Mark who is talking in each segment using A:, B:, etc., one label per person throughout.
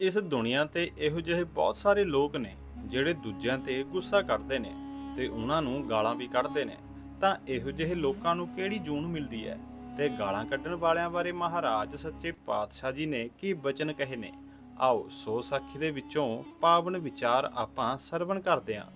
A: ਇਸ ਦੁਨੀਆ ਤੇ ਇਹੋ ਜਿਹੇ ਬਹੁਤ ਸਾਰੇ ਲੋਕ ਨੇ ਜਿਹੜੇ ਦੂਜਿਆਂ ਤੇ ਗੁੱਸਾ ਕੱਢਦੇ ਨੇ ਤੇ ਉਹਨਾਂ ਨੂੰ ਗਾਲਾਂ ਵੀ ਕੱਢਦੇ ਨੇ। ਤਾਂ ਇਹੋ ਜਿਹੇ ਲੋਕਾਂ ਨੂੰ ਕਿਹੜੀ ਜੂਨ ਮਿਲਦੀ ਹੈ? ਤੇ ਗਾਲਾਂ ਕੱਢਣ ਵਾਲਿਆਂ ਬਾਰੇ ਮਹਾਰਾਜ ਸੱਚੇ ਪਾਤਸ਼ਾਹ ਜੀ ਨੇ ਕੀ ਬਚਨ ਕਹੇ ਨੇ? ਆਓ ਸੋ ਸਾਖੀ ਦੇ ਵਿੱਚੋਂ ਪਾਵਨ ਵਿਚਾਰ ਆਪਾਂ ਸਰਵਣ ਕਰਦੇ ਹਾਂ।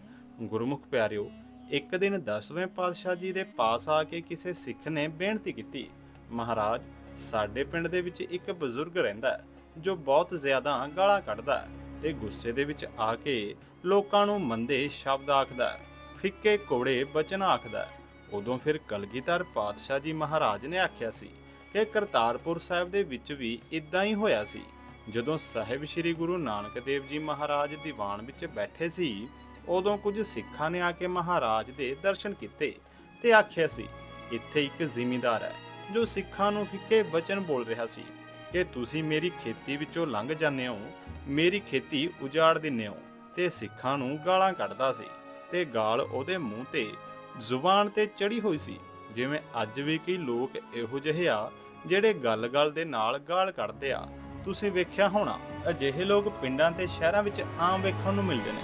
A: ਗੁਰਮੁਖ ਪਿਆਰਿਓ, ਇੱਕ ਦਿਨ 10ਵੇਂ ਪਾਤਸ਼ਾਹ ਜੀ ਦੇ ਪਾਸ ਆ ਕੇ ਕਿਸੇ ਸਿੱਖ ਨੇ ਬੇਨਤੀ ਕੀਤੀ, ਮਹਾਰਾਜ, ਸਾਡੇ ਪਿੰਡ ਦੇ ਵਿੱਚ ਇੱਕ ਬਜ਼ੁਰਗ ਰਹਿੰਦਾ ਹੈ। ਜੋ ਬਹੁਤ ਜ਼ਿਆਦਾ ਗਾਲਾਂ ਕੱਢਦਾ ਹੈ ਤੇ ਗੁੱਸੇ ਦੇ ਵਿੱਚ ਆ ਕੇ ਲੋਕਾਂ ਨੂੰ ਮੰਦੇ ਸ਼ਬਦ ਆਖਦਾ ਹੈ, ਫਿੱਕੇ ਕੋੜੇ ਬਚਨ ਆਖਦਾ ਹੈ। ਉਦੋਂ ਫਿਰ ਕਲਗੀਧਰ ਪਾਤਸ਼ਾਹ ਜੀ ਮਹਾਰਾਜ ਨੇ ਆਖਿਆ ਸੀ ਕਿ ਕਰਤਾਰਪੁਰ ਸਾਹਿਬ ਦੇ ਵਿੱਚ ਵੀ ਇਦਾਂ ਹੀ ਹੋਇਆ ਸੀ। ਜਦੋਂ ਸਾਹਿਬ ਸ੍ਰੀ ਗੁਰੂ ਨਾਨਕ ਦੇਵ ਜੀ ਮਹਾਰਾਜ ਦੀਵਾਨ ਵਿੱਚ ਬੈਠੇ ਸੀ, ਉਦੋਂ ਕੁਝ ਸਿੱਖਾਂ ਨੇ ਆ ਕੇ ਮਹਾਰਾਜ ਦੇ ਦਰਸ਼ਨ ਕੀਤੇ ਤੇ ਆਖਿਆ ਸੀ, ਇੱਥੇ ਇੱਕ ਜ਼ਿਮੀਂਦਾਰ ਹੈ, ਜੋ ਸਿੱਖਾਂ ਨੂੰ ਫਿੱਕੇ ਬਚਨ ਬੋਲ ਰਿਹਾ ਸੀ। ਕਿ ਤੁਸੀਂ ਮੇਰੀ ਖੇਤੀ ਵਿੱਚੋਂ ਲੰਘ ਜਾਂਦੇ ਹੋ, ਮੇਰੀ ਖੇਤੀ ਉਜਾੜ ਦਿੰਦੇ ਹੋ ਤੇ ਸਿੱਖਾਂ ਨੂੰ ਗਾਲਾਂ ਕੱਢਦਾ ਸੀ ਤੇ ਗਾਲ ਉਹਦੇ ਮੂੰਹ ਤੇ ਜ਼ੁਬਾਨ ਤੇ ਚੜੀ ਹੋਈ ਸੀ। ਜਿਵੇਂ ਅੱਜ ਵੀ ਕਈ ਲੋਕ ਇਹੋ ਜਿਹੇ ਆ ਜਿਹੜੇ ਗੱਲ-ਗੱਲ ਦੇ ਨਾਲ ਗਾਲ ਕੱਢਦੇ ਆ। ਤੁਸੀਂ ਵੇਖਿਆ ਹੋਣਾ, ਅਜਿਹੇ ਲੋਕ ਪਿੰਡਾਂ ਤੇ ਸ਼ਹਿਰਾਂ ਵਿੱਚ ਆਮ ਵੇਖਣ ਨੂੰ ਮਿਲਦੇ ਨੇ।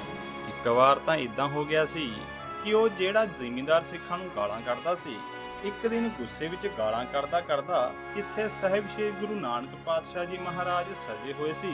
A: ਇੱਕ ਵਾਰ ਤਾਂ ਇਦਾਂ ਹੋ ਗਿਆ ਸੀ ਕਿ ਉਹ ਜਿਹੜਾ ਜ਼ਿਮੀਂਦਾਰ ਸਿੱਖਾਂ ਨੂੰ ਗਾਲਾਂ ਕੱਢਦਾ ਸੀ ਇੱਕ ਦਿਨ ਗੁੱਸੇ ਵਿੱਚ ਗਾਲਾਂ ਕੱਢਦਾ ਕਰਦਾ ਜਿੱਥੇ ਸਾਹਿਬ ਸ਼੍ਰੀ ਗੁਰੂ ਨਾਨਕ ਪਾਤਸ਼ਾਹ ਜੀ ਮਹਾਰਾਜ ਸਜੇ ਹੋਏ ਸੀ,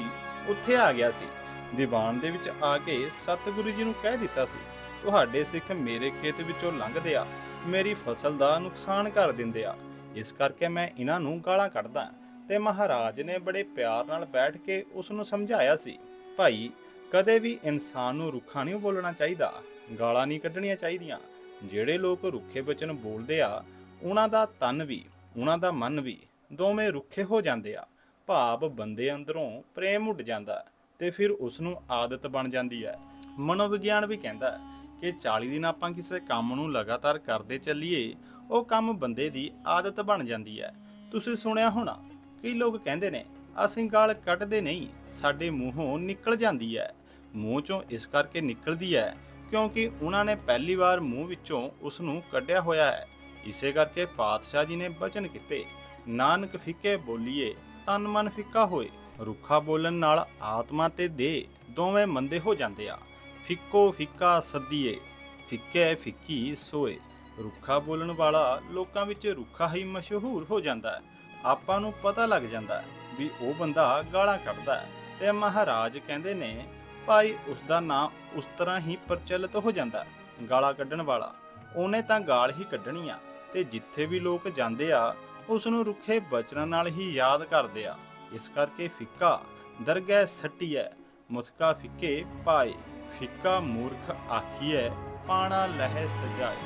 A: ਉੱਥੇ ਆ ਗਿਆ ਸੀ। ਦੀਵਾਨ ਦੇ ਵਿੱਚ ਆ ਕੇ ਸਤਿਗੁਰੂ ਜੀ ਨੂੰ ਕਹਿ ਦਿੱਤਾ ਸੀ, ਤੁਹਾਡੇ ਸਿੱਖ ਮੇਰੇ ਖੇਤ ਵਿੱਚੋਂ ਲੰਘਦੇ ਆ, ਮੇਰੀ ਫਸਲ ਦਾ ਨੁਕਸਾਨ ਕਰ ਦਿੰਦੇ ਆ। ਇਸ ਕਰਕੇ ਮੈਂ ਇਹਨਾਂ ਨੂੰ ਗਾਲਾਂ ਕੱਢਦਾ ਤੇ ਮਹਾਰਾਜ ਨੇ ਬੜੇ ਪਿਆਰ ਨਾਲ ਬੈਠ ਕੇ ਉਸ ਨੂੰ ਸਮਝਾਇਆ ਸੀ, ਭਾਈ, ਕਦੇ ਵੀ ਇਨਸਾਨ ਨੂੰ ਰੁੱਖਾ ਨਹੀਂ ਬੋਲਣਾ ਚਾਹੀਦਾ, ਗਾਲਾਂ ਨਹੀਂ ਕੱਢਣੀਆਂ ਚਾਹੀਦੀਆਂ। ਜਿਹੜੇ ਲੋਕ ਰੁੱਖੇ ਬਚਨ ਬੋਲਦੇ ਆ, ਉਹਨਾਂ ਦਾ ਤਨ ਵੀ, ਉਹਨਾਂ ਦਾ ਮਨ ਵੀ ਦੋਵੇਂ ਰੁੱਖੇ ਹੋ ਜਾਂਦੇ ਆ। ਭਾਵ ਬੰਦੇ ਅੰਦਰੋਂ ਪ੍ਰੇਮ ਉੱਡ ਜਾਂਦਾ ਹੈ ਤੇ ਫਿਰ ਉਸ ਨੂੰ ਆਦਤ ਬਣ ਜਾਂਦੀ ਹੈ ਮਨੋਵਿਗਿਆਨ ਵੀ ਕਹਿੰਦਾ ਕਿ 40 ਦਿਨ ਆਪਾਂ ਕਿਸੇ ਕੰਮ ਨੂੰ ਲਗਾਤਾਰ ਕਰਦੇ ਚੱਲੀਏ, ਉਹ ਕੰਮ ਬੰਦੇ ਦੀ ਆਦਤ ਬਣ ਜਾਂਦੀ ਹੈ ਤੁਸੀਂ ਸੁਣਿਆ ਹੋਣਾ ਕਈ ਲੋਕ ਕਹਿੰਦੇ ਨੇ, ਅਸੀਂ ਗਾਲ ਕੱਢਦੇ ਨਹੀਂ, ਸਾਡੇ ਮੂੰਹੋਂ ਨਿਕਲ ਜਾਂਦੀ ਹੈ ਮੂੰਹ ਚੋਂ ਇਸ ਕਰਕੇ ਨਿਕਲਦੀ ਹੈ ਕਿਉਂਕਿ ਉਹਨਾਂ ਨੇ ਪਹਿਲੀ ਵਾਰ ਮੂੰਹ ਵਿੱਚੋਂ ਉਸ ਨੂੰ ਕੱਢਿਆ ਹੋਇਆ ਹੈ। ਇਸੇ ਕਰਕੇ ਪਾਤਸ਼ਾਹ ਜੀ ਨੇ ਬਚਨ ਕੀਤੇ, ਨਾਨਕ ਫਿੱਕੇ ਬੋਲੀਏ, ਤਨ ਮਨ ਫਿੱਕਾ ਹੋਏ, ਰੁੱਖਾ ਬੋਲਣ ਨਾਲ ਆਤਮਾ ਤੇ ਦੇ ਦੋਵੇਂ ਮੰਦੇ ਹੋ ਜਾਂਦੇ ਆ। ਫਿੱਕੋ ਫਿੱਕਾ ਸੱਦੀਏ, ਫਿੱਕੇ ਫਿੱਕੀ ਸੋਏ। ਰੁੱਖਾ ਬੋਲਣ ਵਾਲਾ ਲੋਕਾਂ ਵਿੱਚ ਰੁੱਖਾ ਹੀ ਮਸ਼ਹੂਰ ਹੋ ਜਾਂਦਾ ਹੈ। ਆਪਾਂ ਨੂੰ ਪਤਾ ਲੱਗ ਜਾਂਦਾ ਹੈ ਵੀ ਉਹ ਬੰਦਾ ਗਾਲਾਂ ਕੱਢਦਾ ਹੈ ਤੇ ਮਹਾਰਾਜ ਕਹਿੰਦੇ ਨੇ ਭਾਈ ਉਸ ਦਾ ਨਾਂ ਉਸ ਤਰ੍ਹਾਂ ਹੀ ਪ੍ਰਚਲਿਤ ਹੋ ਜਾਂਦਾ ਗਾਲਾਂ ਕੱਢਣ ਵਾਲਾ। ਉਹਨੇ ਤਾਂ ਗਾਲ ਹੀ ਕੱਢਣੀ ਆ ਤੇ ਜਿੱਥੇ ਵੀ ਲੋਕ ਜਾਂਦੇ ਆ ਉਸ ਨੂੰ ਰੁੱਖੇ ਬਚਨਾਂ ਨਾਲ ਹੀ ਯਾਦ ਕਰਦੇ ਆ। ਇਸ ਕਰਕੇ ਫਿੱਕਾ, ਦਰਗਹਿ ਸੱਟੀਐ ਮੁਸਕਾ ਫਿੱਕੇ ਪਾਏ ਫਿੱਕਾ ਮੂਰਖ ਆਖੀਐ ਪਾਣਾ ਲਹਿ ਸਜਾਏ।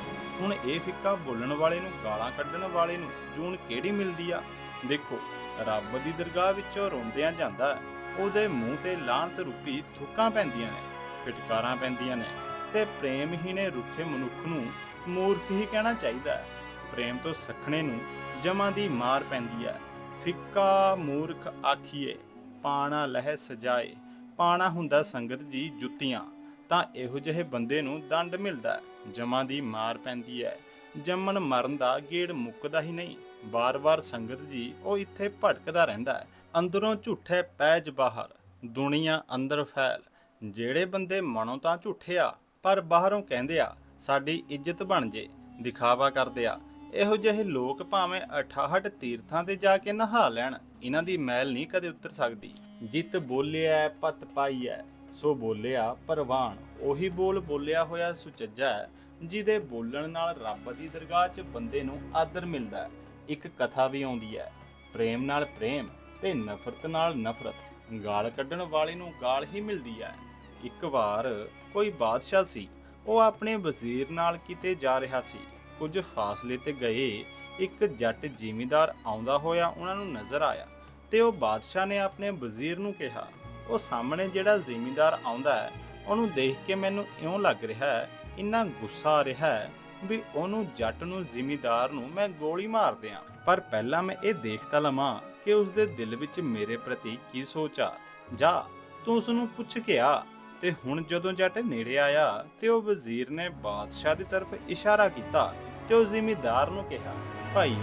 A: ਹੁਣ ਇਹ ਫਿੱਕਾ ਬੋਲਣ ਵਾਲੇ ਨੂੰ, ਗਾਲਾਂ ਕੱਢਣ ਵਾਲੇ ਨੂੰ ਜੂਨ ਕਿਹੜੀ ਮਿਲਦੀ ਆ? ਦੇਖੋ, ਰੱਬ ਦੀ ਦਰਗਾਹ ਵਿੱਚੋਂ ਰੋਂਦਿਆਂ ਜਾਂਦਾ ਹੈ। ਉਹਦੇ ਮੂੰਹ ਤੇ ਲਾਹਨਤ ਰੂਪੀ ਥੁੱਕਾਂ ਪੈਂਦੀਆਂ ਨੇ, ਫਟਕਾਰਾਂ ਪੈਂਦੀਆਂ ਨੇ ਤੇ ਪ੍ਰੇਮ ਹੀ ਨੇ ਰੁੱਖੇ ਮਨੁੱਖ ਨੂੰ ਮੂਰਖ ਹੀ ਕਹਿਣਾ ਚਾਹੀਦਾ ਹੈ। ਪ੍ਰੇਮ ਤੋਂ ਸਖਣੇ ਨੂੰ ਜਮਾਂ ਦੀ ਮਾਰ ਪੈਂਦੀ ਹੈ। ਫਿੱਕਾ ਮੂਰਖ ਆਖੀਏ, ਪਾਣਾ ਲਹਿ ਸਜਾਏ, ਪਾਣਾ ਹੁੰਦਾ ਸੰਗਤ ਜੀ ਜੁੱਤੀਆਂ, ਤਾਂ ਇਹੋ ਜਿਹੇ ਬੰਦੇ ਨੂੰ ਦੰਡ ਮਿਲਦਾ ਜਮਾਂ ਦੀ ਮਾਰ ਪੈਂਦੀ ਹੈ। ਜੰਮਣ ਮਰਨ ਦਾ ਗੇੜ ਮੁੱਕਦਾ ਹੀ ਨਹੀਂ। ਵਾਰ ਵਾਰ ਸੰਗਤ ਜੀ ਉਹ ਇੱਥੇ ਭਟਕਦਾ ਰਹਿੰਦਾ ਹੈ। ਅੰਦਰੋਂ ਝੂਠੇ ਪੈਜ ਬਾਹਰ, ਦੁਨੀਆ ਅੰਦਰ ਫੈਲ। ਜਿਹੜੇ ਬੰਦੇ ਮਨੋਂ ਤਾਂ ਝੂਠੇ ਆ, ਪਰ ਬਾਹਰੋਂ ਕਹਿੰਦੇ ਆ, ਸਾਡੀ ਇੱਜ਼ਤ ਬਣ ਜੇ, ਦਿਖਾਵਾ ਕਰਦੇ ਆ। ਇਹੋ ਜਿਹੇ ਲੋਕ ਭਾਵੇਂ 68 ਤੀਰਥਾਂ ਤੇ ਜਾ ਕੇ ਨਹਾ ਲੈਣ, ਇਹਨਾਂ ਦੀ ਮੈਲ ਨਹੀਂ ਕਦੇ ਉਤਰ ਸਕਦੀ। ਜਿੱਤ ਬੋਲਿਆ, ਪਤ ਪਾਈਐ, ਸੋ ਬੋਲਿਆ ਪਰਵਾਨ। ਉਹੀ ਬੋਲ ਬੋਲਿਆ ਹੋਇਆ ਸੁਚੱਜਾ ਹੈ, ਜਿਹਦੇ ਬੋਲਣ ਨਾਲ ਰੱਬ ਦੀ ਦਰਗਾਹ 'ਚ ਬੰਦੇ ਨੂੰ ਆਦਰ ਮਿਲਦਾ ਹੈ। ਇੱਕ ਕਥਾ ਵੀ ਆਉਂਦੀ ਹੈ, ਪ੍ਰੇਮ ਨਾਲ ਪ੍ਰੇਮ ਤੇ ਨਫ਼ਰਤ ਨਾਲ ਨਫ਼ਰਤ। ਗਾਲ ਕੱਢਣ ਵਾਲੇ ਨੂੰ ਗਾਲ ਹੀ ਮਿਲਦੀ ਹੈ। ਇੱਕ ਵਾਰ ਕੋਈ ਬਾਦਸ਼ਾਹ ਸੀ, ਉਹ ਆਪਣੇ ਵਜ਼ੀਰ ਨਾਲ ਕਿਤੇ ਜਾ ਰਿਹਾ ਸੀ। ਕੁਝ ਫਾਸਲੇ ਤੇ ਗਏ, ਇੱਕ ਜੱਟ ਜ਼ਿਮੀਂਦਾਰ ਆਉਂਦਾ ਹੋਇਆ ਉਹਨਾਂ ਨੂੰ ਨਜ਼ਰ ਆਇਆ ਤੇ ਉਹ ਬਾਦਸ਼ਾਹ ਨੇ ਆਪਣੇ ਵਜ਼ੀਰ ਨੂੰ ਕਿਹਾ, ਉਹ ਸਾਹਮਣੇ ਜਿਹੜਾ ਜ਼ਿਮੀਂਦਾਰ ਆਉਂਦਾ ਹੈ, ਉਹਨੂੰ ਦੇਖ ਕੇ ਮੈਨੂੰ ਇਉਂ ਲੱਗ ਰਿਹਾ ਹੈ, ਇੰਨਾ ਗੁੱਸਾ ਆ ਰਿਹਾ ਹੈ ਵੀ ਉਹਨੂੰ ਜੱਟ ਨੂੰ ਜ਼ਿਮੀਂਦਾਰ ਨੂੰ ਮੈਂ ਗੋਲੀ ਮਾਰ ਦਿਆਂ। ਪਰ ਪਹਿਲਾਂ ਮੈਂ ਇਹ ਦੇਖ ਲਵਾਂ ਕਿ ਉਸ ਦੇ ਦਿਲ ਵਿੱਚ ਮੇਰੇ ਪ੍ਰਤੀ ਕੀ ਸੋਚ ਆ? ਜਾ, ਤੂੰ ਉਸ ਨੂੰ ਪੁੱਛ ਕੇ ਆ। ਤੇ ਹੁਣ ਜਦੋਂ ਜੱਟ ਨੇੜੇ ਆਇਆ ਤੇ ਉਹ ਵਜ਼ੀਰ ਨੇ ਬਾਦਸ਼ਾਹ ਦੀ ਤਰਫ ਇਸ਼ਾਰਾ ਕੀਤਾ ਤੇ ਉਹ ਜ਼ਿਮੀਂਦਾਰ ਨੂੰ ਕਿਹਾ, ਭਾਈ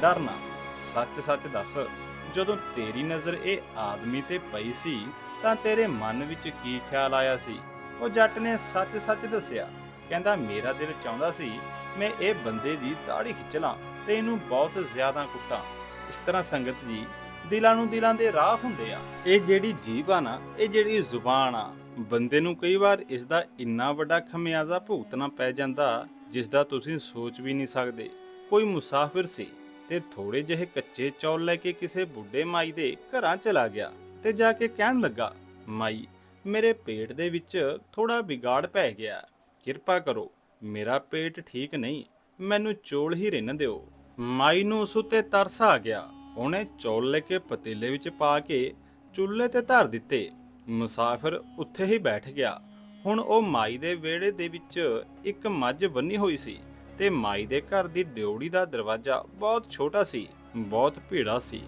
A: ਡਰਨਾ ਸੱਚ ਸੱਚ ਦੱਸ। ਜਦੋਂ ਤੇਰੀ ਨਜ਼ਰ ਇਹ ਆਦਮੀ ਤੇ ਪਈ ਸੀ, ਤਾਂ ਤੇਰੇ ਮਨ ਵਿੱਚ ਕੀ ਖਿਆਲ ਆਇਆ ਸੀ? ਉਹ ਜੱਟ ਨੇ ਸੱਚ-ਸੱਚ ਦੱਸਿਆ। ਕਹਿੰਦਾ, ਮੇਰਾ ਦਿਲ ਚਾਹੁੰਦਾ ਸੀ, ਮੈਂ ਇਹ ਬੰਦੇ ਦੀ ਦਾੜੀ ਖਿੱਚ ਲਾਂ ਤੇ ਇਹਨੂੰ ਬਹੁਤ ਜ਼ਿਆਦਾ ਕੁੱਟਾਂ। ਇਸ ਤਰ੍ਹਾਂ ਸੰਗਤ ਜੀ ਦਿਲਾਂ ਨੂੰ ਦਿਲਾਂ ਦੇ ਰਾਹ ਹੁੰਦੇ ਆ। ਇਹ ਜਿਹੜੀ ਜੀਭ ਆ ਇਹ ਜਿਹੜੀ ਜ਼ੁਬਾਨ ਆ, ਬੰਦੇ ਨੂੰ ਕਈ ਵਾਰ ਇਸ ਦਾ ਇੰਨਾ ਵੱਡਾ ਖਮਿਆਜ਼ਾ ਭੁਗਤਣਾ ਪੈ ਜਾਂਦਾ ਜਿਸ ਦਾ ਤੁਸੀਂ ਸੋਚ ਵੀ ਨਹੀਂ ਸਕਦੇ। ਕੋਈ ਮੁਸਾਫਿਰ ਸੀ ਤੇ ਥੋੜੇ ਜਿਹੇ ਕੱਚੇ ਚੌਲ ਲੈ ਕੇ ਕਿਸੇ ਬੁੱਢੇ ਮਾਈ ਦੇ ਘਰਾਂ ਚਲਾ ਗਿਆ ਤੇ ਜਾ ਕੇ ਕਹਿਣ ਲੱਗਾ, ਮਾਈ, ਮੇਰੇ ਪੇਟ ਦੇ ਵਿੱਚ ਥੋੜਾ ਵਿਗਾੜ ਪੈ ਗਿਆ। ਕਿਰਪਾ ਕਰੋ, ਮੇਰਾ ਪੇਟ ਠੀਕ ਨਹੀਂ, ਮੈਨੂੰ ਚੋਲ ਹੀ ਰਿੰਨ ਦਿਓ। ਮਾਈ ਨੂੰ ਉਸ ਉੱਤੇ ਤਰਸ ਆ ਗਿਆ। ਉਹਨੇ ਚੌਲ ਲੈ ਕੇ ਪਤੀਲੇ ਵਿੱਚ ਪਾ ਕੇ ਚੁੱਲ੍ਹੇ ਤੇ ਧਰ ਦਿੱਤੇ। ਮੁਸਾਫਿਰ ਉੱਥੇ ਹੀ ਬੈਠ ਗਿਆ। ਹੁਣ ਉਹ ਮਾਈ ਦੇ ਵਿਹੜੇ ਦੇ ਵਿੱਚ ਇੱਕ ਮੱਝ ਬੰਨੀ ਹੋਈ ਸੀ ਤੇ ਮਾਈ ਦੇ ਘਰ ਦੀ ਡਿਉੜੀ ਦਾ ਦਰਵਾਜ਼ਾ ਬਹੁਤ ਛੋਟਾ ਸੀ, ਬਹੁਤ ਭੀੜਾ ਸੀ।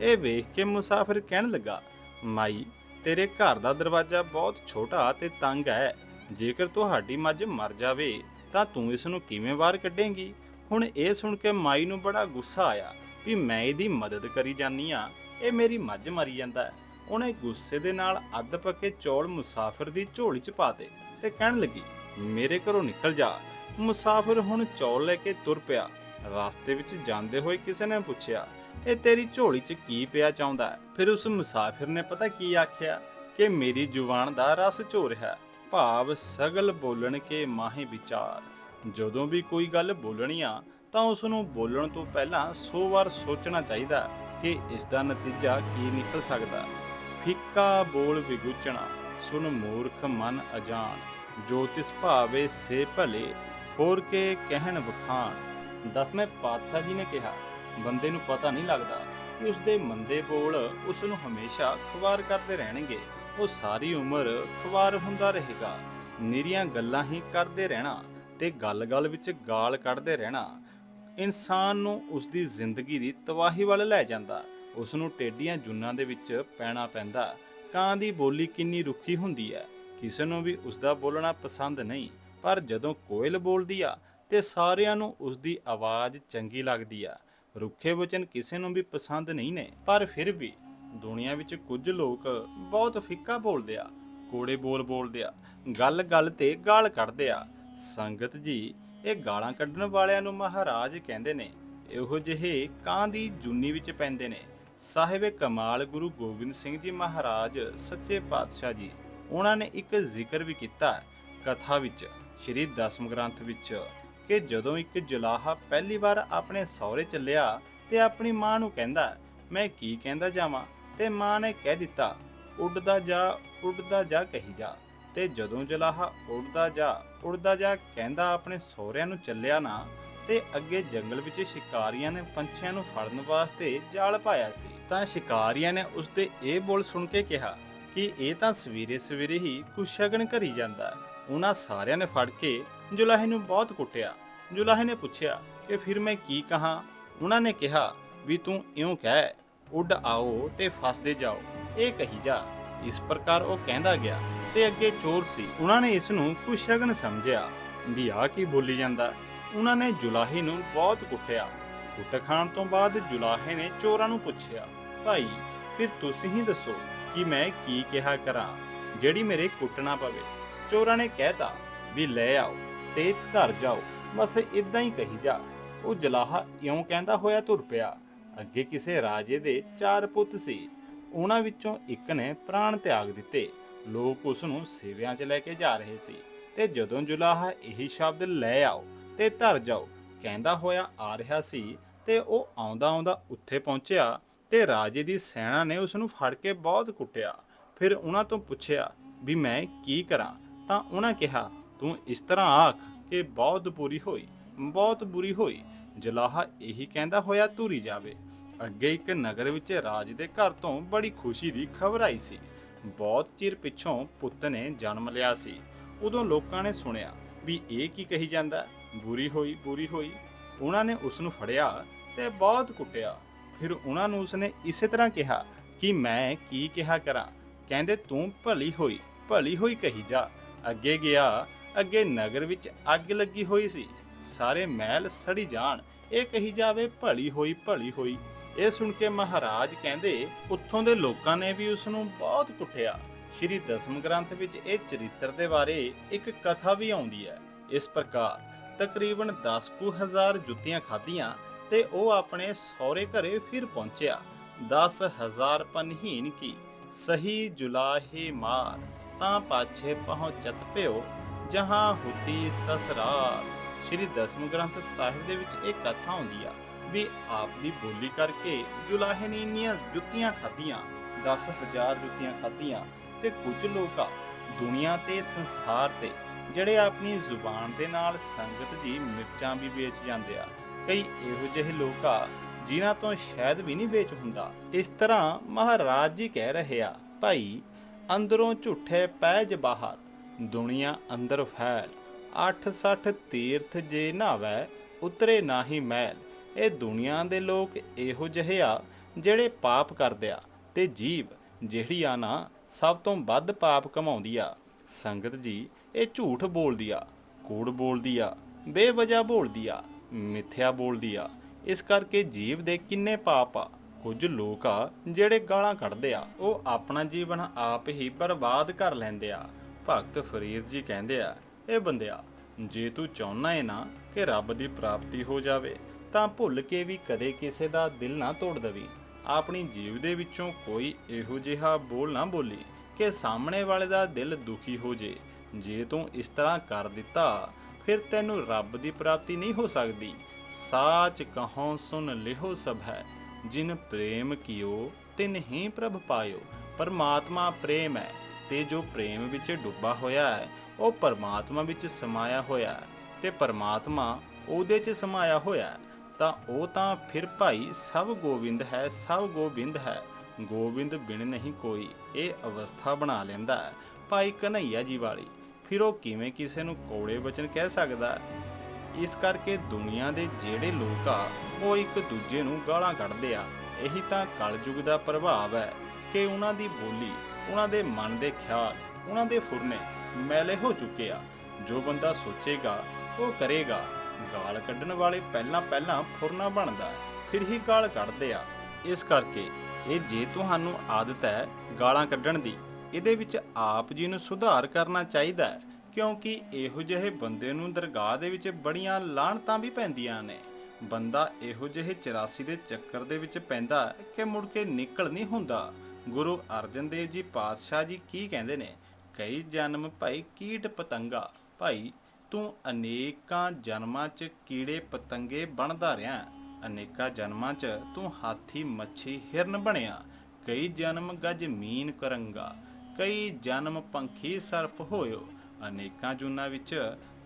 A: ਇਹ ਵੇਖ ਕੇ ਮੁਸਾਫਿਰ ਕਹਿਣ ਲੱਗਾ, ਮਾਈ, ਤੇਰੇ ਘਰ ਦਾ ਦਰਵਾਜ਼ਾ ਬਹੁਤ ਛੋਟਾ ਤੇ ਤੰਗ ਹੈ। ਜੇਕਰ ਤੁਹਾਡੀ ਮੱਝ ਮਰ ਜਾਵੇ, ਤਾਂ ਤੂੰ ਇਸ ਨੂੰ ਕਿਵੇਂ ਬਾਹਰ ਕੱਢੇਂਗੀ? ਹੁਣ ਇਹ ਸੁਣ ਕੇ ਮਾਈ ਨੂੰ ਬੜਾ ਗੁੱਸਾ ਆਇਆ ਵੀ ਮੈਂ ਇਹਦੀ ਮਦਦ ਕਰੀ ਜਾਨੀ ਆ ਇਹ ਮੇਰੀ ਮੱਝ ਮਰੀ ਜਾਂਦਾ ਉਹਨੇ ਗੁੱਸੇ ਦੇ ਨਾਲ ਅੱਧ ਪੱਕੇ ਚੌਲ ਮੁਸਾਫਿਰ ਦੀ ਝੋਲੀ 'ਚ ਪਾਤੇ ਤੇ ਕਹਿਣ ਲੱਗੀ, ਮੇਰੇ ਘਰੋਂ ਨਿਕਲ ਜਾ। ਮੁਸਾਫਿਰ ਹੁਣ ਚੌਲ ਲੈ ਕੇ ਤੁਰ ਪਿਆ। ਰਸਤੇ ਵਿੱਚ ਜਾਂਦੇ ਹੋਏ ਕਿਸੇ ਨੇ ਪੁੱਛਿਆ, ਇਹ ਤੇਰੀ ਝੋਲੀ 'ਚ ਕੀ ਪਿਆ ਚਾਹੁੰਦਾ ਫਿਰ ਉਸ ਮੁਸਾਫਿਰ ਨੇ ਪਤਾ ਕੀ ਆਖਿਆ? ਕਿ ਮੇਰੀ ਜ਼ੁਬਾਨ ਦਾ ਰਸ ਝੋ ਰਿਹਾ ਭਾਵ ਸਗਲ ਬੋਲਣ ਕੇ ਮਾਹੀ ਵਿਚਾਰ। ਜਦੋਂ ਵੀ ਕੋਈ ਗੱਲ ਬੋਲਣੀ ਆ, ਤਾਂ ਉਸ ਨੂੰ ਬੋਲਣ ਤੋਂ ਪਹਿਲਾਂ 100 ਵਾਰ ਸੋਚਣਾ ਚਾਹੀਦਾ ਕਿ ਇਸ ਦਾ ਨਤੀਜਾ ਕੀ ਨਿਕਲ ਸਕਦਾ। ਫਿੱਕਾ ਬੋਲ ਵਿਗੁਚਣਾ ਸੁਨ ਮੂਰਖ ਮਨ ਅਜਾਨ ਜੋਤਿਸ਼ ਭਾਵੇ ਸੇ ਭਲੇ, ਹੋਰ ਕੇ ਕਹਿਣ ਵਖਾਣ। ਦਸਵੇਂ ਪਾਤਸ਼ਾਹ ਜੀ ਨੇ ਕਿਹਾ, ਬੰਦੇ ਨੂੰ ਪਤਾ ਨਹੀਂ ਲੱਗਦਾ ਕਿ ਉਸ ਦੇ ਮੰਦੇ ਬੋਲ ਉਸ ਨੂੰ ਹਮੇਸ਼ਾ ਖਵਾਰ ਕਰਦੇ ਰਹਿਣਗੇ। ਉਹ ਸਾਰੀ ਉਮਰ ਖਵਾਰ ਹੁੰਦਾ ਰਹੇਗਾ, ਨਿਰੀਆਂ ਗੱਲਾਂ ਹੀ ਕਰਦੇ ਰਹਿਣਾ। ਤੇ ਗੱਲ-ਗੱਲ ਵਿੱਚ ਗਾਲ ਕੱਢਦੇ ਰਹਿਣਾ, ਇਨਸਾਨ ਨੂੰ ਉਸ ਦੀ ਜ਼ਿੰਦਗੀ ਦੀ ਤਬਾਹੀ ਵੱਲ ਲੈ ਜਾਂਦਾ। ਉਸ ਨੂੰ ਟੇਡੀਆਂ ਜੁੰਨਾਂ ਦੇ ਵਿੱਚ ਪੈਣਾ ਪੈਂਦਾ। ਕਾਂ ਦੀ ਬੋਲੀ ਕਿੰਨੀ ਰੁੱਖੀ ਹੁੰਦੀ ਹੈ? ਕਿਸੇ ਨੂੰ ਵੀ ਉਸ ਦਾ ਬੋਲਣਾ ਪਸੰਦ ਨਹੀਂ, ਪਰ ਜਦੋਂ ਕੋਇਲ ਬੋਲਦੀ ਆ, ਤੇ ਸਾਰਿਆਂ ਨੂੰ ਉਸ ਦੀ ਆਵਾਜ਼ ਚੰਗੀ ਲੱਗਦੀ ਆ। ਰੁੱਖੇ ਵਚਨ ਕਿਸੇ ਨੂੰ ਵੀ ਪਸੰਦ ਨਹੀਂ ਨੇ, ਪਰ ਫਿਰ ਵੀ ਦੁਨੀਆ ਵਿੱਚ ਕੁਝ ਲੋਕ ਬਹੁਤ ਫਿੱਕਾ ਬੋਲਦੇ ਆ, ਕੋੜੇ ਬੋਲ ਬੋਲਦੇ ਆ, ਗੱਲ-ਗੱਲ ਤੇ ਗਾਲ ਕੱਢਦੇ ਆ। ਸੰਗਤ ਜੀ, ਇਹ ਗਾਲਾਂ ਕੱਢਣ ਵਾਲਿਆਂ ਨੂੰ ਮਹਾਰਾਜ ਕਹਿੰਦੇ ਨੇ। ਇਹੋ ਜਿਹੇ ਕਾਂ ਦੀ ਜੁੰਨੀ ਵਿੱਚ ਪੈਂਦੇ ਨੇ। ਸਾਹਿਬ ਕਮਾਲ ਗੁਰੂ ਗੋਬਿੰਦ ਸਿੰਘ ਜੀ ਮਹਾਰਾਜ, ਸੱਚੇ ਪਾਤਸ਼ਾਹ ਜੀ, ਉਹਨਾਂ ਨੇ ਇੱਕ ਜ਼ਿਕਰ ਵੀ ਕੀਤਾ ਕਥਾ ਵਿੱਚ, ਸ਼੍ਰੀ ਦਸਮ ਗ੍ਰੰਥ ਵਿੱਚ, ਕਿ ਜਦੋਂ ਇੱਕ ਜਲਾਹਾ ਪਹਿਲੀ ਵਾਰ ਆਪਣੇ ਸਹੁਰੇ ਚੱਲਿਆ ਤੇ ਆਪਣੀ ਮਾਂ ਨੂੰ ਕਹਿੰਦਾ, ਮੈਂ ਕੀ ਕਹਿੰਦਾ ਜਾਵਾਂ? ਤੇ ਮਾਂ ਨੇ ਕਹਿ ਦਿੱਤਾ, ਉੱਡਦਾ ਜਾ ਉੱਡਦਾ ਜਾ ਕਹੀ ਜਾ। ਤੇ ਜਦੋਂ ਜਲਾਹਾ ਉੱਡਦਾ ਜਾ ਉੱਡਦਾ ਜਾ ਕਹਿੰਦਾ ਆਪਣੇ ਸਹੁਰਿਆਂ ਨੂੰ ਚੱਲਿਆ ਨਾ, ਤੇ ਅੱਗੇ ਜੰਗਲ ਵਿੱਚ ਸ਼ਿਕਾਰੀਆਂ ਨੇ ਪੰਛੀਆਂ ਨੂੰ ਫੜਨ ਵਾਸਤੇ ਜਾਲ ਪਾਇਆ ਸੀ। ਤਾਂ ਸ਼ਿਕਾਰੀਆਂ ਨੇ ਉਸ ਦੇ ਇਹ ਬੋਲ ਸੁਣ ਕੇ ਕਿਹਾ ਕਿ ਇਹ ਤਾਂ ਸਵੇਰੇ ਸਵੇਰੇ ਹੀ ਕੁਸ਼ਗਨ ਕਰੀ ਜਾਂਦਾ। ਉਹਨਾਂ ਸਾਰਿਆਂ ਨੇ ਫੜ ਕੇ ਜੁਲਾਹੇ ਨੂੰ ਬਹੁਤ ਕੁੱਟਿਆ। ਜੁਲਾਹੇ ਨੇ ਪੁੱਛਿਆ ਕਿ ਫਿਰ ਮੈਂ ਕੀ ਕਹਾਂ? ਉਹਨਾਂ ਨੇ ਕਿਹਾ ਵੀ ਤੂੰ ਇਉਂ ਕਹਿ, ਉੱਡ ਆਓ ਤੇ ਫਸਦੇ ਜਾਓ। ਇਹ ਕਹੀ ਜਾ ਇਸ ਪ੍ਰਕਾਰ ਉਹ ਕਹਿੰਦਾ ਗਿਆ ਤੇ ਅੱਗੇ ਚੋਰ ਸੀ। ਉਹਨਾਂ ਨੇ ਇਸ ਨੂੰ ਕੁਸ਼ਗਨ ਸਮਝਿਆ। ਵੀ ਆ ਕੀ ਬੋਲੀ ਜਾਂਦਾ? ਉਹਨਾਂ ਨੇ ਜੁਲਾਹੇ ਨੂੰ ਬਹੁਤ ਕੁੱਟਿਆ। ਕੁੱਟ ਖਾਣ ਤੋਂ ਬਾਅਦ ਜੁਲਾਹੇ ਨੇ ਚੋਰਾਂ ਨੂੰ ਪੁੱਛਿਆ, ਭਾਈ, ਫਿਰ ਤੁਸੀਂ ਹੀ ਦੱਸੋ ਕਿ ਮੈਂ ਕੀ ਕਿਹਾ ਕਰਾਂ? ਜਿਹੜੀ ਮੇਰੇ ਕੁੱਟਣਾ ਪਵੇ। ਚੋਰਾਂ ਨੇ ਕਹਿਤਾ, ਵੀ ਲੈ ਆਓ ਤੇ ਘਰ ਜਾਓ। ਬਸ ਇਦਾਂ ਹੀ ਕਹੀ ਜਾ। ਉਹ ਜਲਾਹਾ ਇਉਂ ਕਹਿੰਦਾ ਹੋਇਆ ਤੁਰ ਪਿਆ। ਅੱਗੇ ਕਿਸੇ ਰਾਜੇ ਦੇ ਚਾਰ ਪੁੱਤ ਸੀ। ਉਹਨਾਂ ਵਿੱਚੋਂ ਇੱਕ ਨੇ ਪ੍ਰਾਣ ਤਿਆਗ ਦਿੱਤੇ। ਲੋਕ ਉਸ ਨੂੰ ਸੇਵਿਆਂ 'ਚ ਲੈ ਕੇ ਜਾ ਰਹੇ ਸੀ ਤੇ ਜਦੋਂ ਜੁਲਾਹਾ ਇਹੀ ਸ਼ਬਦ ਲੈ ਆਓ ਤੇ ਧਰ ਜਾਓ, ਕਹਿੰਦਾ ਹੋਇਆ ਆ ਰਿਹਾ ਸੀ ਤੇ ਉਹ ਆਉਂਦਾ ਆਉਂਦਾ ਉੱਥੇ ਪਹੁੰਚਿਆ ਤੇ ਰਾਜੇ ਦੀ ਸੈਨਾ ਨੇ ਉਸ ਨੂੰ ਫੜ ਕੇ ਬਹੁਤ ਕੁੱਟਿਆ। ਫਿਰ ਉਹਨਾਂ ਤੋਂ ਪੁੱਛਿਆ ਵੀ ਮੈਂ ਕੀ ਕਰਾਂ? ਤਾਂ ਉਹਨਾਂ ਕਿਹਾ, ਤੂੰ ਇਸ ਤਰ੍ਹਾਂ ਆਖ ਕਿ ਬਹੁਤ ਬੁਰੀ ਹੋਈ, ਬਹੁਤ ਬੁਰੀ ਹੋਈ। ਜਲਾਹਾ ਇਹੀ ਕਹਿੰਦਾ ਹੋਇਆ ਧੂਰੀ ਜਾਵੇ। ਅੱਗੇ ਇੱਕ ਨਗਰ ਵਿੱਚ ਰਾਜ ਦੇ ਘਰ ਤੋਂ ਬੜੀ ਖੁਸ਼ੀ ਦੀ ਖਬਰ ਆਈ ਸੀ। ਬਹੁਤ ਚਿਰ ਪਿੱਛੋਂ ਪੁੱਤ ਨੇ ਜਨਮ ਲਿਆ ਸੀ। ਉਦੋਂ ਲੋਕਾਂ ਨੇ ਸੁਣਿਆ ਵੀ ਇਹ ਕੀ ਕਹੀ ਜਾਂਦਾ, ਬੁਰੀ ਹੋਈ ਬੁਰੀ ਹੋਈ। ਉਹਨਾਂ ਨੇ ਉਸ ਨੂੰ ਫੜਿਆ ਤੇ ਬਹੁਤ ਕੁੱਟਿਆ। ਫਿਰ ਉਹਨਾਂ ਨੂੰ ਉਸਨੇ ਇਸੇ ਤਰ੍ਹਾਂ ਕਿਹਾ ਕਿ ਮੈਂ ਕੀ ਕਿਹਾ ਕਰਾਂ? ਕਹਿੰਦੇ, ਤੂੰ ਭਲੀ ਹੋਈ ਭਲੀ ਹੋਈ ਕਹੀ ਜਾ। ਅੱਗੇ ਗਿਆ, ਅੱਗੇ ਨਗਰ ਵਿੱਚ ਅੱਗ ਲੱਗੀ ਹੋਈ ਸੀ। ਸਾਰੇ ਮਹਿਲ ਸੜੀ ਜਾਣ। ਇਹ ਕਹੀ ਜਾਵੇ, ਭਲੀ ਹੋਈ ਭਲੀ ਹੋਈ। ਇਹ ਸੁਣ ਕੇ ਮਹਾਰਾਜ ਕਹਿੰਦੇ, ਉੱਥੋਂ ਦੇ ਲੋਕਾਂ ਨੇ ਵੀ ਉਸ ਨੂੰ ਬਹੁਤ ਕੁੱਟਿਆ। ਸ਼੍ਰੀ ਦਸਮ ਗ੍ਰੰਥ ਵਿੱਚ ਇਹ ਚਰਿੱਤਰ ਦੇ ਬਾਰੇ ਇੱਕ ਕਥਾ ਵੀ ਆਉਂਦੀ ਹੈ। ਇਸ ਪ੍ਰਕਾਰ ਤਕਰੀਬਨ 10 ਕੁ ਹਜ਼ਾਰ ਜੁੱਤੀਆਂ ਖਾਧੀਆਂ ਤੇ ਉਹ ਆਪਣੇ ਸਹੁਰੇ ਘਰੇ ਫਿਰ ਪਹੁੰਚਿਆ। 10000 ਪਨਹੀਨ ਕੀ, ਸਹੀ ਜੁਲਾਹੇ ਮਾਰ, ਤਾਂ ਪਾਛੇ ਪਹੁੰਚਤ ਪਿਓ ਜਹਾਂ ਹੁਤੀ ਸਸਰਾਲ ਸ਼੍ਰੀ ਦਸਮ ਗ੍ਰੰਥ ਸਾਹਿਬ ਦੇ ਵਿੱਚ ਇਹ ਕਥਾ ਆਉਂਦੀ ਆ। ਵੀ ਆਪ ਦੀ ਬੋਲੀ ਕਰਕੇ ਜੁਲਾਹੇ ਨੇ ਇੰਨੀਆਂ ਜੁੱਤੀਆਂ ਖਾਧੀਆਂ 10000 ਜੁੱਤੀਆਂ ਖਾਧੀਆਂ ਤੇ ਕੁਝ ਲੋਕ ਆ ਦੁਨੀਆ ਤੇ ਸੰਸਾਰ ਤੇ ਜਿਹੜੇ ਆਪਣੀ ਜ਼ੁਬਾਨ ਦੇ ਨਾਲ ਸੰਗਤ ਜੀ ਮਿਰਚਾਂ ਵੀ ਵੇਚ ਜਾਂਦੇ ਆ। ਕਈ ਇਹੋ ਜਿਹੇ ਲੋਕ ਆ ਜਿਨ੍ਹਾਂ ਤੋਂ ਸ਼ਾਇਦ ਵੀ ਨਹੀਂ ਵੇਚ ਹੁੰਦਾ। ਇਸ ਤਰ੍ਹਾਂ ਮਹਾਰਾਜ ਜੀ ਕਹਿ ਰਹੇ ਆ, ਭਾਈ, ਅੰਦਰੋਂ ਝੂਠੇ ਪੈਜ ਬਾਹਰ, ਦੁਨੀਆ ਅੰਦਰ ਫੈਲ 86 ਤੀਰਥ ਜੇ ਨਾਵੈ ਉਤਰੇ ਨਾਹੀ ਮੈਲ। ਇਹ ਦੁਨੀਆ ਦੇ ਲੋਕ ਇਹੋ ਜਿਹੇ ਆ ਜਿਹੜੇ ਪਾਪ ਕਰਦੇ ਆ ਤੇ ਜੀਵ ਜਿਹੜੀ ਆ ਨਾ ਸਭ ਤੋਂ ਵੱਧ ਪਾਪ ਕਮਾਉਂਦੀ ਆ। ਸੰਗਤ ਜੀ, ਇਹ ਝੂਠ ਬੋਲਦੀ ਆ, ਕੂੜ ਬੋਲਦੀ ਆ ਬੇਵਜਾ ਬੋਲਦੀ ਆ, ਮਿੱਥਿਆ ਬੋਲਦੀ ਆ। ਇਸ ਕਰਕੇ ਜੀਵ ਦੇ ਕਿੰਨੇ ਪਾਪ ਆ, ਕੁਝ ਲੋਕ ਆ ਜਿਹੜੇ ਗਾਲਾਂ ਕੱਢਦੇ ਆ, ਉਹ ਆਪਣਾ ਜੀਵਨ ਆਪ ਹੀ ਬਰਬਾਦ ਕਰ ਲੈਂਦੇ ਆ। ਭਗਤ ਫਰੀਦ ਜੀ ਕਹਿੰਦੇ ਆ, ਇਹ ਬੰਦਿਆ, ਜੇ ਤੂੰ ਚਾਹੁੰਨਾ ਹੈ ਨਾ ਕਿ ਰੱਬ ਦੀ ਪ੍ਰਾਪਤੀ ਹੋ ਜਾਵੇ ਤਾਂ ਭੁੱਲ ਕੇ ਵੀ ਕਦੇ ਕਿਸੇ ਦਾ ਦਿਲ ਨਾ ਤੋੜ ਦਵੀ। ਆਪਣੀ ਜੀਵ ਦੇ ਵਿੱਚੋਂ ਕੋਈ ਇਹੋ ਜਿਹਾ ਬੋਲ ਨਾ ਬੋਲੀ ਕਿ ਸਾਹਮਣੇ ਵਾਲੇ ਦਾ ਦਿਲ ਦੁਖੀ ਹੋ ਜੇ। ਜੇ ਤੂੰ ਇਸ ਤਰ੍ਹਾਂ ਕਰ ਦਿੱਤਾ, ਫਿਰ ਤੈਨੂੰ ਰੱਬ ਦੀ ਪ੍ਰਾਪਤੀ ਨਹੀਂ ਹੋ ਸਕਦੀ। ਸਾਚ ਕਹੋ ਸੁਨ ਲਿਹੋ ਸਭ ਹੈ ਜਿਨ ਪ੍ਰੇਮ ਕੀਓ, ਤਿਨ ਹੀ ਪ੍ਰਭ ਪਾਇਓ। ਪਰਮਾਤਮਾ ਪ੍ਰੇਮ ਹੈ, ਤੇ ਜੋ ਪ੍ਰੇਮ ਵਿੱਚ ਡੁੱਬਾ ਹੋਇਆ ਹੈ, ਉਹ ਪਰਮਾਤਮਾ ਵਿੱਚ ਸਮਾਇਆ ਹੋਇਆ ਹੈ, ਤੇ ਪਰਮਾਤਮਾ ਉਹਦੇ 'ਚ ਸਮਾਇਆ ਹੋਇਆ ਹੈ। ਤਾਂ ਉਹ ਤਾਂ ਫਿਰ ਭਾਈ ਸਭ ਗੋਬਿੰਦ ਹੈ, ਸਭ ਗੋਬਿੰਦ ਹੈ। ਗੋਬਿੰਦ ਬਿਨ ਨਹੀਂ ਕੋਈ, ਇਹ ਅਵਸਥਾ ਬਣਾ ਲੈਂਦਾ ਹੈ, ਭਾਈ ਕਨਈਆ ਜੀ ਵਾਲੀ। ਫਿਰ ਉਹ ਕਿਵੇਂ ਕਿਸੇ ਨੂੰ ਕੋੜੇ ਵਚਨ ਕਹਿ ਸਕਦਾ ਇਸ ਕਰਕੇ ਦੁਨੀਆ ਦੇ ਜਿਹੜੇ ਲੋਕ ਆ, ਉਹ ਇੱਕ ਦੂਜੇ ਨੂੰ ਗਾਲਾਂ ਕੱਢਦੇ ਆ। ਇਹੀ ਤਾਂ ਕਲਯੁਗ ਦਾ ਪ੍ਰਭਾਵ ਹੈ ਕਿ ਉਹਨਾਂ ਦੀ ਬੋਲੀ, ਉਹਨਾਂ ਦੇ ਮਨ ਦੇ ਖਿਆਲ, ਉਹਨਾਂ ਦੇ ਫੁਰਨੇ ਮੈਲੇ ਹੋ ਚੁੱਕੇ ਆ। ਜੋ ਬੰਦਾ ਸੋਚੇਗਾ, ਉਹ ਕਰੇਗਾ। ਗਾਲ ਕੱਢਣ ਵਾਲੇ ਪਹਿਲਾਂ ਪਹਿਲਾਂ ਫੁਰਨਾ ਬਣਦਾ ਫਿਰ ਹੀ ਗਾਲ ਕੱਢਦੇ ਆ। ਇਸ ਕਰਕੇ ਇਹ ਜੇ ਤੁਹਾਨੂੰ ਆਦਤ ਹੈ ਗਾਲਾਂ ਕੱਢਣ ਦੀ, ਇਹਦੇ ਵਿੱਚ ਆਪ ਜੀ ਨੂੰ ਸੁਧਾਰ ਕਰਨਾ ਚਾਹੀਦਾ ਹੈ, ਕਿਉਂਕਿ ਇਹੋ ਜਿਹੇ ਬੰਦੇ ਨੂੰ ਦਰਗਾਹ ਦੇ ਵਿੱਚ ਬੜੀਆਂ ਲਾਹਣਤਾਂ ਵੀ ਪੈਂਦੀਆਂ ਨੇ। ਬੰਦਾ ਇਹੋ ਜਿਹੇ 84 ਦੇ ਚੱਕਰ ਦੇ ਵਿੱਚ ਪੈਂਦਾ ਕਿ ਮੁੜ ਕੇ ਨਿਕਲ ਨਹੀਂ ਹੁੰਦਾ। ਗੁਰੂ ਅਰਜਨ ਦੇਵ ਜੀ ਪਾਤਸ਼ਾਹ ਜੀ ਕੀ ਕਹਿੰਦੇ ਨੇ? ਕਈ ਜਨਮ ਭਾਈ ਕੀਟ ਪਤੰਗਾ, ਭਾਈ ਤੂੰ ਅਨੇਕਾਂ ਜਨਮਾਂ 'ਚ ਕੀੜੇ ਪਤੰਗੇ ਬਣਦਾ ਰਿਹਾ। ਅਨੇਕਾਂ ਜਨਮਾਂ 'ਚ ਤੂੰ ਹਾਥੀ, ਮੱਛੀ, ਹਿਰਨ ਬਣਿਆ। ਕਈ ਜਨਮ ਗਜ ਮੀਨ ਕਰੰਗਾ, ਕਈ ਜਨਮ ਪੰਖੀ ਸਰਪ ਹੋਇਓ। ਅਨੇਕਾਂ ਜੁਨਾ ਵਿੱਚ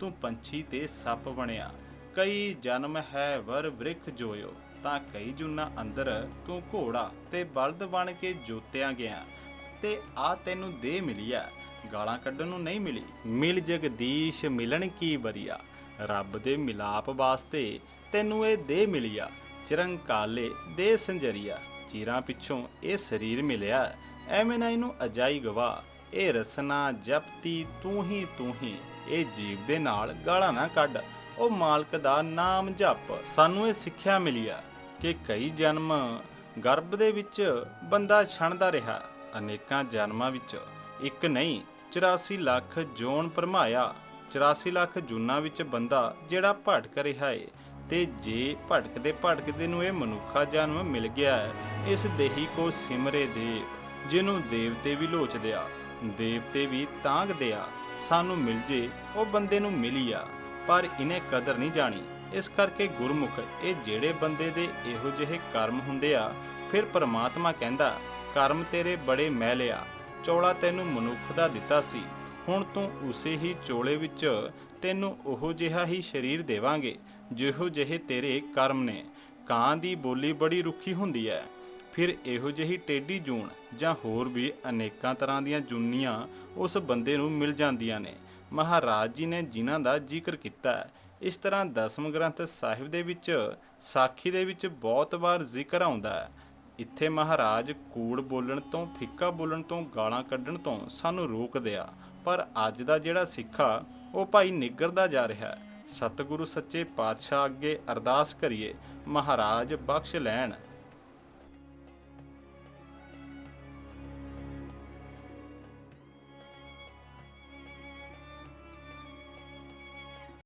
A: ਤੂੰ ਪੰਛੀ ਤੇ ਸੱਪ ਬਣਿਆ। ਕਈ ਜਨਮ ਹੈ ਵਰ ਬ੍ਰਿਖ ਜੋਇਓ, ਤਾਂ ਕਈ ਜੁਨਾ ਅੰਦਰ ਤੂੰ ਘੋੜਾ ਤੇ ਬਲਦ ਬਣ ਕੇ ਜੋਤਿਆ ਗਿਆ। ਤੇ ਆ ਤੈਨੂੰ ਦੇ ਮਿਲਿਆ ਗਾਲਾਂ ਕੱਢਣ ਨੂੰ ਨਹੀਂ ਮਿਲੀ। ਮਿਲ ਜਗਦੀਸ਼ ਮਿਲਣ ਕੀ ਬਰੀਆ ਰੱਬ ਦੇ ਮਿਲਾਪ ਵਾਸਤੇ ਤੈਨੂੰ ਇਹ ਦੇ ਮਿਲਿਆ। ਚਿਰੰਕਾਲੇ ਦੇ ਸੰਜਰੀਆ। ਚੀਰਾਂ ਪਿੱਛੋਂ ਇਹ ਸਰੀਰ ਮਿਲਿਆ। ਐਵੇਂ ਨਾ ਇਹਨੂੰ ਅਜਾਈ ਗਵਾ। ਇਹ ਰਸਨਾ ਜਪਤੀ ਤੂੰ ਹੀ ਤੂੰ ਹੀ। ਇਹ ਜੀਵ ਦੇ ਨਾਲ ਗਾਲਾਂ ਨਾ ਕੱਢ। ਉਹ ਮਾਲਕ ਦਾ ਨਾਮ ਜਪ। ਸਾਨੂੰ ਇਹ ਸਿੱਖਿਆ ਮਿਲਿਆ ਕਿ ਕਈ ਜਨਮ ਗਰਭ ਦੇ ਵਿੱਚ ਬੰਦਾ ਛਣਦਾ ਰਿਹਾ। ਅਨੇਕਾਂ ਜਨਮਾਂ ਵਿੱਚ ਇੱਕ ਨਹੀਂ 84 ਲੱਖ ਜੋਨ ਭਰਮਾਇਆ 84 ਲੱਖ ਜੂਨਾਂ ਵਿੱਚ ਬੰਦਾ ਜਿਹੜਾ ਭਟਕ ਰਿਹਾ ਏ, ਤੇ ਜੇ ਭਟਕਦੇ ਭਟਕਦੇ ਨੂੰ ਇਹ ਮਨੁੱਖਾ ਜਨਮ ਮਿਲ ਗਿਆ ਹੈ ਇਸ ਦੇਹੀ ਕੋ ਸਿਮਰੇ ਦੇਵ, ਜਿਹਨੂੰ ਦੇਵਤੇ ਵੀ ਲੋਚਦੇ ਆ, ਦੇਵਤੇ ਵੀ ਤਾਂਗਦੇ ਆ, ਸਾਨੂੰ ਮਿਲ ਜੇ, ਉਹ ਬੰਦੇ ਨੂੰ ਮਿਲੀ ਆ, ਪਰ ਇਹਨੇ ਕਦਰ ਨਹੀਂ ਜਾਣੀ, ਇਸ ਕਰਕੇ ਗੁਰਮੁਖ ਇਹ ਜਿਹੜੇ ਬੰਦੇ ਦੇ ਇਹੋ ਜਿਹੇ ਕਰਮ ਹੁੰਦੇ ਆ, ਫਿਰ ਪਰਮਾਤਮਾ ਕਹਿੰਦਾ, ਕਰਮ ਤੇਰੇ ਬੜੇ ਮੈਲਿਆ ਚੋਲਾ ਤੈਨੂੰ ਮਨੁੱਖ ਦਾ ਦਿੱਤਾ ਸੀ। ਹੁਣ ਤੂੰ ਉਸੇ ਹੀ ਚੋਲੇ ਵਿੱਚ ਤੈਨੂੰ ਉਹੋ ਜਿਹਾ ਹੀ ਸਰੀਰ ਦੇਵਾਂਗੇ, ਜਿਹੋ ਜਿਹੇ ਤੇਰੇ ਕਰਮ ਨੇ। ਕਾਂ ਦੀ ਬੋਲੀ ਬੜੀ ਰੁੱਖੀ ਹੁੰਦੀ ਹੈ ਫਿਰ ਇਹੋ ਜਿਹੀ ਟੇਢੀ ਜੂਨ ਜਾਂ ਹੋਰ ਵੀ ਅਨੇਕਾਂ ਤਰ੍ਹਾਂ ਦੀਆਂ ਜੁੰਨੀਆਂ ਉਸ ਬੰਦੇ ਨੂੰ ਮਿਲ ਜਾਂਦੀਆਂ ਨੇ। ਮਹਾਰਾਜ ਜੀ ਨੇ ਜਿਨ੍ਹਾਂ ਦਾ ਜ਼ਿਕਰ ਕੀਤਾ ਇਸ ਤਰ੍ਹਾਂ ਦਸਮ ਗ੍ਰੰਥ ਸਾਹਿਬ ਦੇ ਵਿੱਚ, ਸਾਖੀ ਦੇ ਵਿੱਚ ਬਹੁਤ ਵਾਰ ਜ਼ਿਕਰ ਆਉਂਦਾ ਹੈ ਇੱਥੇ ਮਹਾਰਾਜ ਕੂੜ ਬੋਲਣ ਤੋਂ, ਫਿੱਕਾ ਬੋਲਣ ਤੋਂ, ਗਾਲਾਂ ਕੱਢਣ ਤੋਂ ਸਾਨੂੰ ਰੋਕਦੇ ਆ ਪਰ ਅੱਜ ਦਾ ਜਿਹੜਾ ਸਿੱਖਾ, ਉਹ ਭਾਈ ਨਿੱਗਰਦਾ ਜਾ ਰਿਹਾ। ਹੈ ਸਤਿਗੁਰੂ ਸੱਚੇ ਪਾਤਸ਼ਾਹ ਅੱਗੇ ਅਰਦਾਸ ਕਰੀਏ, ਮਹਾਰਾਜ ਬਖਸ਼ ਲੈਣ।